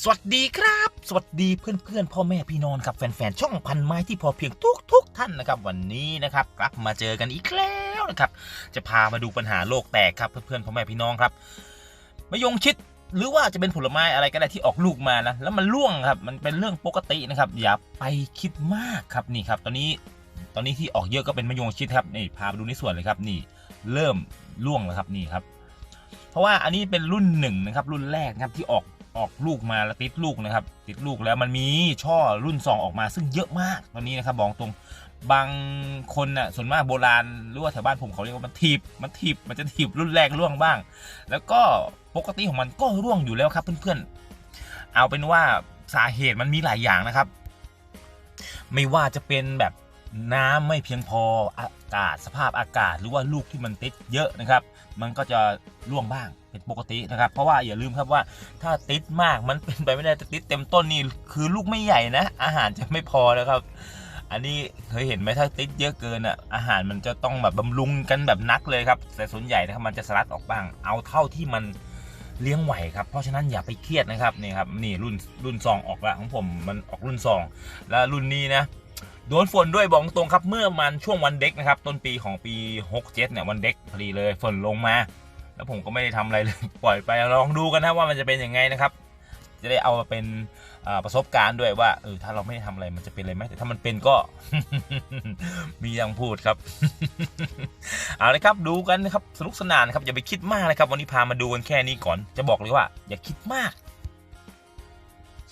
สวัสดีครับ สวัสดีเพื่อนๆพ่อแม่พี่น้องครับแฟนๆช่องพันไม้ที่พอเพียงทุกทุกๆท่านนะครับ วันนี้นะครับกลับมาเจอกันอีกแล้วนะครับ จะพามาดูปัญหาโลกแตกครับเพื่อนๆพ่อแม่พี่น้องครับมะยงชิดหรือว่าจะเป็นผลไม้อะไรก็ได้ที่ออกลูกมานะแล้วมันร่วงครับมันเป็นเรื่องปกตินะครับ อย่าไปคิดมากครับนี่ครับ ตอนนี้ตอนนี้ที่ออกเยอะก็เป็นมะยงชิดครับนี่พาไปดูในส่วนเลยครับนี่เริ่มร่วงแล้วครับนี่ครับ เพราะว่าอันนี้เป็นรุ่นหนึ่งนะครับรุ่นแรกนะครับที่ออก ออกลูกมาแล้วติดลูกนะครับ ติดลูกแล้วมันมีช่อรุ่นสองออกมา ซึ่งเยอะมากตอนนี้นะครับบอกตรงบางคนน่ะส่วนมากโบราณหรือว่าแถวบ้านผมเขาเรียกว่ามันถีบมันถีบมันจะถีบรุ่นแรกร่วงบ้าง แล้วก็ปกติของมันก็ร่วงอยู่แล้วครับเพื่อนๆเอาเป็นว่าสาเหตุมันมีหลายอย่างนะครับ ไม่ว่าจะเป็นแบบ น้ำไม่เพียงพออากาศสภาพอากาศหรือว่าลูกที่มันติดเยอะนะครับ มันก็จะร่วงบ้างเป็นปกตินะครับ เพราะว่าอย่าลืมครับว่าถ้าติดมากมันเป็นไปไม่ได้ต่ติดเต็มต้นนี่คือลูกไม่ใหญ่นะ อาหารจะไม่พอนะครับ อันนี้เคยเห็นไหมถ้าติดเยอะเกินอะอาหารมันจะต้องแบบบำรุงกันแบบนักเลยครับแต่ส่วนใหญ่นะครับมันจะสลัดออกบ้าง เอาเท่าที่มันเลี้ยงไหวครับ เพราะฉะนั้นอย่าไปเครียดนะครับนี่ครับนี่รุ่นรุ่นซองออกแล้วของผมมันออกรุ่นซองแล้วรุ่นนี้นะ โดนฝนด้วยบอกตรงครับเมื่อมันช่วงวันเด็กนะครับ ต้นปีของปี 67เนี่ยวันเด็กพอดีเลยฝนลงมา แล้วผมก็ไม่ได้ทำอะไรเลยปล่อยไปลองดูกันนะว่ามันจะเป็นยังไงนะครับ จะได้เอามาเป็นประสบการณ์ด้วยว่าเออถ้าเราไม่ได้ทำอะไรมันจะเป็นอะไรไหมแต่ถ้ามันเป็นก็ มีอยังพูดครับเอาเลยครับดูกันนะครับสนุกสนานครับอย่าไปคิดมากนะครับ วันนี้พามาดูกันแค่นี้ก่อนจะบอกเลยว่า อย่าคิดมาก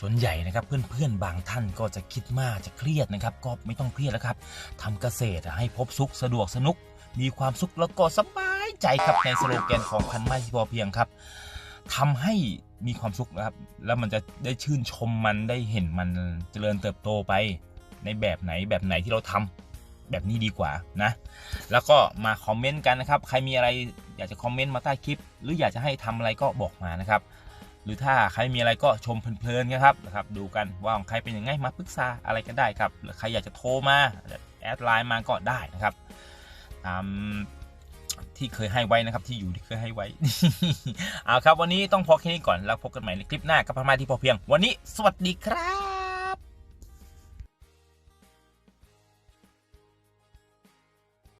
ส่วนใหญ่นะครับเพื่อนๆบางท่านก็จะคิดมากจะเครียดนะครับ ก็ไม่ต้องเครียดแล้วครับทำเกษตรให้พบสุขสะดวกสนุก มีความสุขแล้วก็สบายใจครับในสโลแกนของพันไม้ที่พอเพียงครับทำให้มีความสุขนะครับ แล้วมันจะได้ชื่นชมมันได้เห็นมันเจริญเติบโตไป ในแบบไหนแบบไหนที่เราทำแบบนี้ดีกว่านะ แล้วก็มาคอมเมนต์กันนะครับ ใครมีอะไรอยากจะคอมเมนต์มาใต้คลิป หรืออยากจะให้ทำอะไรก็บอกมานะครับ รือถ้าใครมีอะไรก็ชมเพลินๆนะครับนะครับ ดูกันว่าของใครเป็นยังไงมาปรึกษาอะไรก็ได้ครับหรือใครอยากจะโทรมาแอดไลน์มาก็ได้นะครับตามที่เคยให้ไว้นะครับที่อยู่ที่เคยให้ไว้เอาครับ วันนี้ต้องพอแค่นี้ก่อนแล้วพบกันใหม่ในคลิปหน้ากับพม่าที่พอเพียง วันนี้สวัสดีครับ